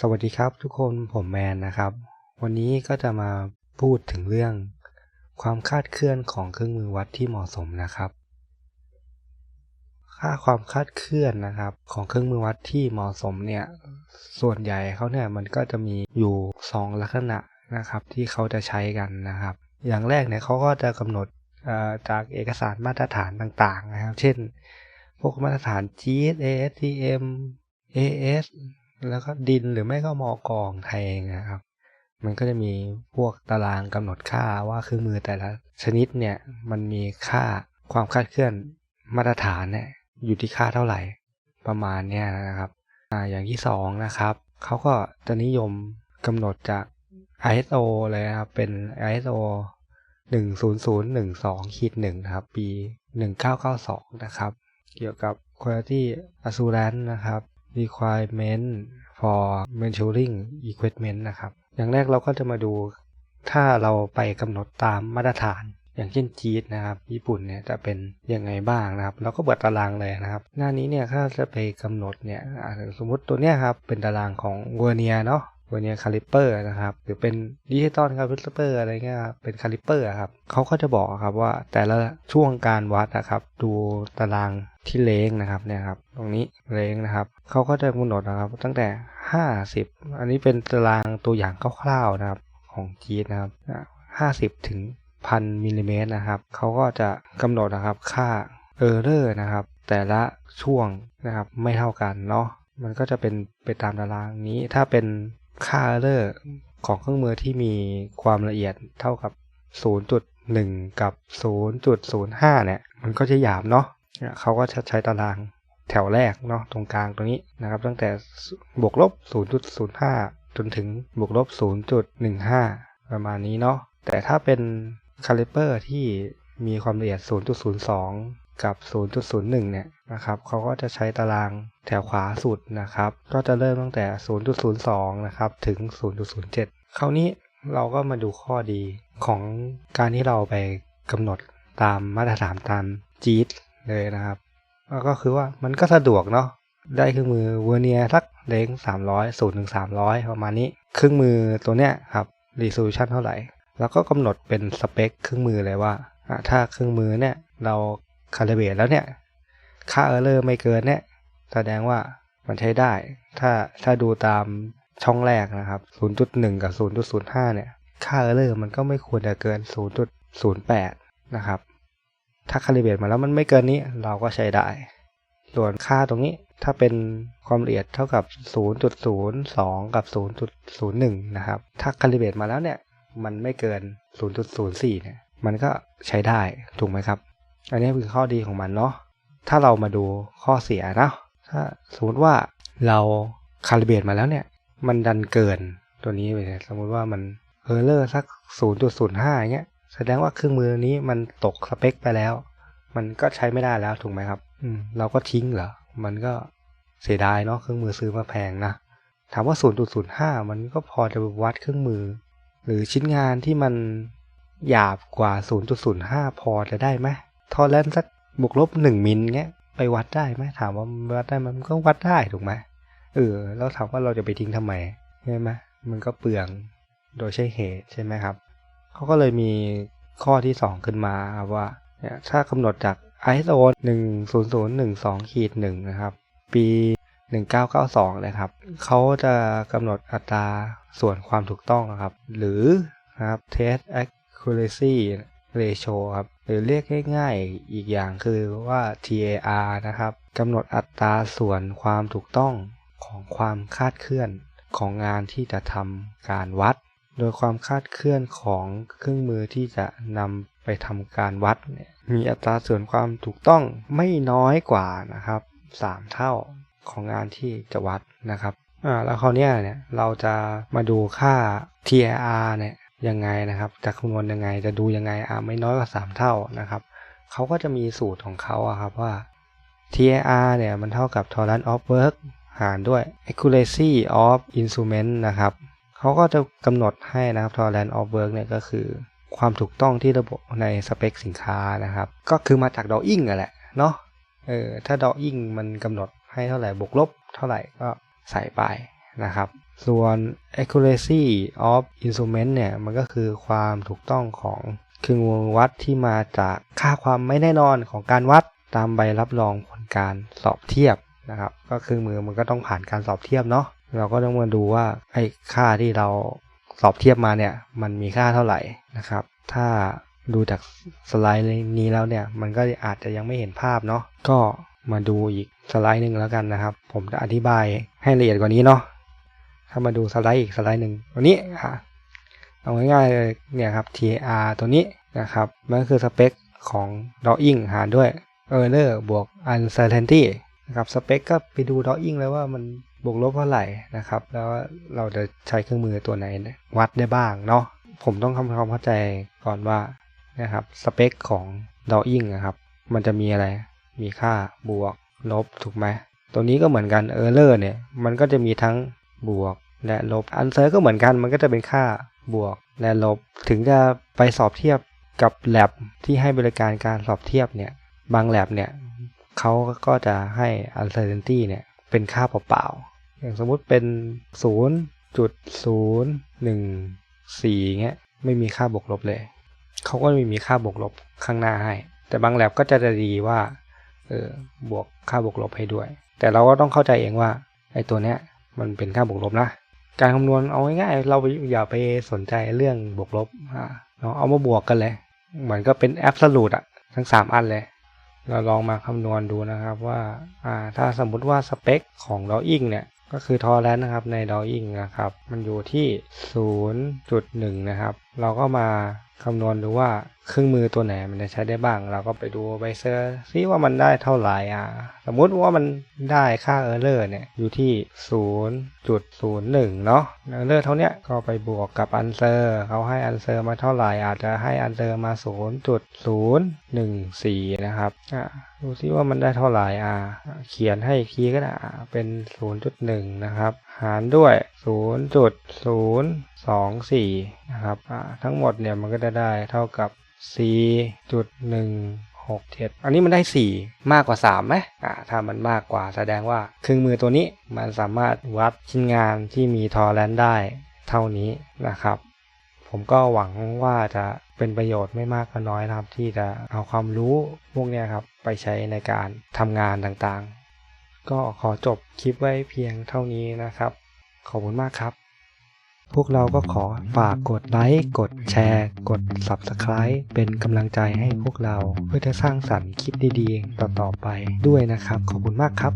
สวัสดีครับทุกคนผมแมนนะครับ วันนี้ก็จะมาพูดถึงเรื่อง ความคาดเคลื่อนของเครื่องมือวัดที่เหมาะสมนะครับ ค่าความคาดเคลื่อนนะครับ ของเครื่องมือวัดที่เหมาะสมเนี่ยส่วนใหญ่เขาเนี่ยมันก็จะมีอยู่ 2 ลักษณะนะครับที่เขาจะใช้กันนะครับ อย่างแรกเนี่ยเขาก็จะกำหนดจากเอกสารมาตรฐานต่างๆนะครับ เช่น พวกมาตรฐาน GS ASTM AS แล้วก็ดินหรือไม่ก็มอกองไทยเองนะครับ มันก็จะมีพวกตารางกำหนดค่าว่าเครื่องมือแต่ละชนิดเนี่ยมันมีค่าความคาดเคลื่อนมาตรฐานเนี่ยอยู่ที่ค่าเท่าไหร่ประมาณเนี้ยนะครับอ่าอย่างที่สองนะครับเขาก็จะนิยมกำหนดจาก ISO เลยครับเป็น ISO 10012ขีด1นะครับปี 1992 นะครับ เกี่ยวกับ Quality Assurance นะครับ requirement for measuring equipment นะครับ อย่างแรกเราก็จะมาดูถ้าเราไปกำหนดตามมาตรฐาน อย่างเช่นจีดนะครับ ญี่ปุ่นเนี่ยจะเป็นยังไงบ้างนะครับ เราก็เปิดตารางเลยนะครับ หน้านี้เนี่ยถ้าจะไปกำหนดเนี่ยสมมติตัวเนี้ยครับเป็นตารางของเวอร์เนียเนาะ วอร์เนียคาลิปเปอร์นะครับหรือเป็นดิจิตอลคาลิปเปอร์อะไรเงี้ยเป็นคาลิปเปอร์ครับเขาก็จะบอกครับว่าแต่ละช่วงการวัดนะครับ ดูตารางที่เลงนะครับเนี่ยครับ ตรงนี้เลงนะครับเขาก็จะกำหนดนะครับ ตั้งแต่ 50 อันนี้เป็นตารางตัวอย่างคร่าวๆนะครับของจีดนะครับ50 ถึงพันมิลลิเมตรนะครับเขาก็จะกำหนดนะครับค่าเออร์เรอร์นะครับ แต่ละช่วงนะครับไม่เท่ากันเนาะมันก็จะเป็นไปตามตารางนี้ถ้าเป็น ค่าเออร์เรอร์ของเครื่องมือที่มีความละเอียดเท่ากับ 0.1 กับ 0.05 เนี่ย มันก็จะหยาบเนาะเขาก็จะใช้ตารางแถวแรกเนาะตรงกลางตรงนี้นะครับ ตั้งแต่บวกลบ 0.05 จนถึงบวกลบ 0.15 ประมาณนี้เนาะแต่ถ้าเป็นคาลิเปอร์ที่มีความละเอียด 0.02 กับ 0.01 เนี่ยนะครับเขาก็จะใช้ตารางแถวขวาสุดนะครับ ก็จะเริ่มตั้งแต่ 0.02 นะครับ ถึง 0.07 คราวนี้เราก็มาดูข้อดีของการที่เราไปกำหนดตามมาตรฐานตามจีดเลยนะครับก็คือว่ามันก็สะดวกเนาะได้เครื่องมือเวอร์เนียสักเลง300 0ถึง300 ประมาณนี้ เครื่องมือตัวเนี้ยครับรีโซลูชันเท่าไหร่ แล้วก็กำหนดเป็นสเปคเครื่องมือเลยว่า ถ้าเครื่องมือเนี่ยเรา คาลิเบรตแล้วเนี่ย ค่าเออร์เลอร์ไม่เกินเนี่ย แสดงว่ามันใช้ได้ ถ้าถ้าดูตามช่องแรกนะครับ 0.1 กับ 0.05 เนี่ย ค่าเออร์เลอร์มันก็ไม่ควรจะเกิน 0.08 นะครับ ถ้าคาลิเบรตมาแล้วมันไม่เกินนี้ เราก็ใช้ได้ ส่วนค่าตรงนี้ถ้าเป็นความละเอียดเท่ากับ 0.02 กับ 0.01 นะครับ ถ้าคาลิเบรตมาแล้วเนี่ย มันไม่เกิน 0.04 เนี่ย มันก็ใช้ได้ ถูกไหมครับ อันนี้คือข้อดีของมันเนาะถ้าเรามาดูข้อเสียนะถ้าสมมติว่าเราคาลิเบรตมาแล้วเนี่ย มันดันเกินตัวนี้ไปสมมติว่ามันเออร์เลอร์สัก 0.05เงี้ยแสดงว่าเครื่องมือนี้มันตกสเปคไปแล้ว มันก็ใช้ไม่ได้แล้วถูกไหมครับ อืมเราก็ทิ้งเหรอ มันก็เสียดายเนาะเครื่องมือซื้อมาแพงนะ ถามว่า 0.05 มันก็พอจะวัดเครื่องมือ หรือชิ้นงานที่มันหยาบกว่า 0.05 พอจะได้ไหม ทอเลนสักบวกลบ1มิลเงี้ยไปวัดได้ไหมถามว่าวัดได้มันก็วัดได้ถูกไหมเออแล้วถามว่าเราจะไปทิ้งทำไมใช่ไหมมันก็เปลืองโดยใช่เหตุใช่ไหมครับเขาก็เลยมีข้อที่ 2 ขึ้นมาครับว่าถ้ากำหนดจาก ISO 10012ขีด1นะครับ ปี 1992เลยครับเขาจะกำหนดอัตราส่วนความถูกต้องนะครับ หรือนะครับ test accuracy ratio ครับหรือเรียกง่ายๆอีกอย่างคือว่า TAR นะครับกำหนดอัตราส่วนความถูกต้องของความคาดเคลื่อนของงานที่จะทำการวัด โดยความคาดเคลื่อนของเครื่องมือที่จะนำไปทำการวัด มีอัตราส่วนความถูกต้องไม่น้อยกว่านะครับ 3 เท่าของงานที่จะวัดนะครับอ่าแล้วคราวนี้เนี่ยเราจะมาดูค่า TIR เนี่ย ยังไงนะครับ จะคำนวณยังไงจะดูยังไงอ่าไม่น้อยกว่า3เท่านะครับเขาก็จะมีสูตรของเขาอะครับว่า TIR เนี่ยมันเท่ากับ tolerance of work หารด้วย accuracy of instrument นะครับเขาก็จะกำหนดให้นะครับ tolerance of work เนี่ยก็คือความถูกต้องที่ระบบในสเปคสินค้านะครับ ก็คือมาจากดออิงแหละเนาะเออถ้าดออิงมันกำหนดให้เท่าไหร่บวกลบเท่าไหร่ก็ใส่ไปนะครับ ส่วน accuracy of instrument เนี่ย มันก็คือความถูกต้องของเครื่องมือวัดที่มาจากค่าความไม่แน่นอนของการวัดตามใบรับรองผลการสอบเทียบนะครับ ก็เครื่องมือมันก็ต้องผ่านการสอบเทียบเนาะเราก็ต้องมาดูว่าไอ้ค่าที่เราสอบเทียบมาเนี่ยมันมีค่าเท่าไหร่นะครับ ถ้าดูจากสไลด์นี้แล้วเนี่ย มันก็อาจจะยังไม่เห็นภาพเนาะก็มาดูอีกสไลด์หนึ่งแล้วกันนะครับ ผมจะอธิบายให้ละเอียดกว่านี้เนาะ ถ้ามาดูสไลด์อีกสไลด์หนึ่งตัวนี้อะเอาง่ายๆเลยเนี่ยครับ TAR ตัวนี้นะครับมันก็คือสเปคของ drawing หารด้วย error บวก uncertainty นะครับสเปคก็ไปดู drawing แล้วว่ามันบวกลบเท่าไหร่นะครับ แล้วเราจะใช้เครื่องมือตัวไหนวัดได้บ้างเนาะผมต้องทำความเข้าใจก่อนว่านะครับสเปคของ drawing นะครับมันจะมีอะไรมีค่าบวกลบถูกไหมตัวนี้ก็เหมือนกัน error เนี่ยมันก็จะมีทั้งบวก และลบ answer ก็เหมือนกันมันก็จะเป็นค่าบวกและลบ ถึงจะไปสอบเทียบกับแ l a ที่ให้บริการการสอบเทียบเนี่ยบางแ l a เนี่ยเขาก็จะให้ uncertainty เนี่ยเป็นค่าเปล่าๆอย่างสมมุติเป็น 0.014เงี้ยไม่มีค่าบวกลบเลยเขาก็ไม่มีค่าบวกลบข้างหน้าให้ แต่บางแ l a ก็จะดีว่าเออบวกค่าบวกลบให้ด้วย แต่เราก็ต้องเข้าใจเองว่าไอ้ตัวเนี้ยมันเป็นค่าบวกลบนะ การคำนวณเอาง่ายๆ เราอย่าไปสนใจเรื่องบวกลบอ่าเราเอามาบวกกันเลย เหมือนก็เป็นแอบสูตอะทั้ง 3 อันเลย เราลองมาคำนวณดูนะครับว่าอ่าถ้าสมมุติว่าสเปคของดออิงเนี่ยก็คือทอแลนนะครับในดออิงนะครับ มันอยู่ที่ 0.1 นะครับ เราก็มาคำนวณดูว่าเครื่องมือตัวไหนมันจะใช้ได้บ้าง เราก็ไปดูใบเซอร์ซิว่ามันได้เท่าไหร่อะ สมมุติว่ามันได้ค่า error เลอร์เนี่ยอยู่ที่ 0.01 เนาะ error เลอร์เท่าเนี้ยก็ไปบวกกับ answer เขาให้ answer มาเท่าไหร่อาจจะให้ answer มา 0.014 นะครับอะดูซิว่ามันได้เท่าไหร่อะเขียนให้อีกทีก็ได้เป็น 0.1 นะครับ หารด้วย 0.024 นะครับอ่าทั้งหมดเนี่ยมันก็จะได้เท่ากับ 4.167 อันนี้มันได้ 4 มากกว่า3ไหมอ่าถ้ามันมากกว่าแสดงว่าเครื่องมือตัวนี้มันสามารถวัดชิ้นงานที่มีทอแลนได้เท่านี้นะครับ ผมก็หวังว่าจะเป็นประโยชน์ไม่มากก็น้อยนะครับ ที่จะเอาความรู้พวกเนี้ยครับไปใช้ในการทำงานต่างๆ ก็ขอจบคลิปไว้เพียงเท่านี้นะครับ ขอบคุณมากครับ พวกเราก็ขอฝากกดไลค์ กดแชร์ กด Subscribe เป็นกำลังใจให้พวกเราเพื่อจะสร้างสรรค์คลิปดีๆ ต่อๆไปด้วยนะครับ ขอบคุณมากครับ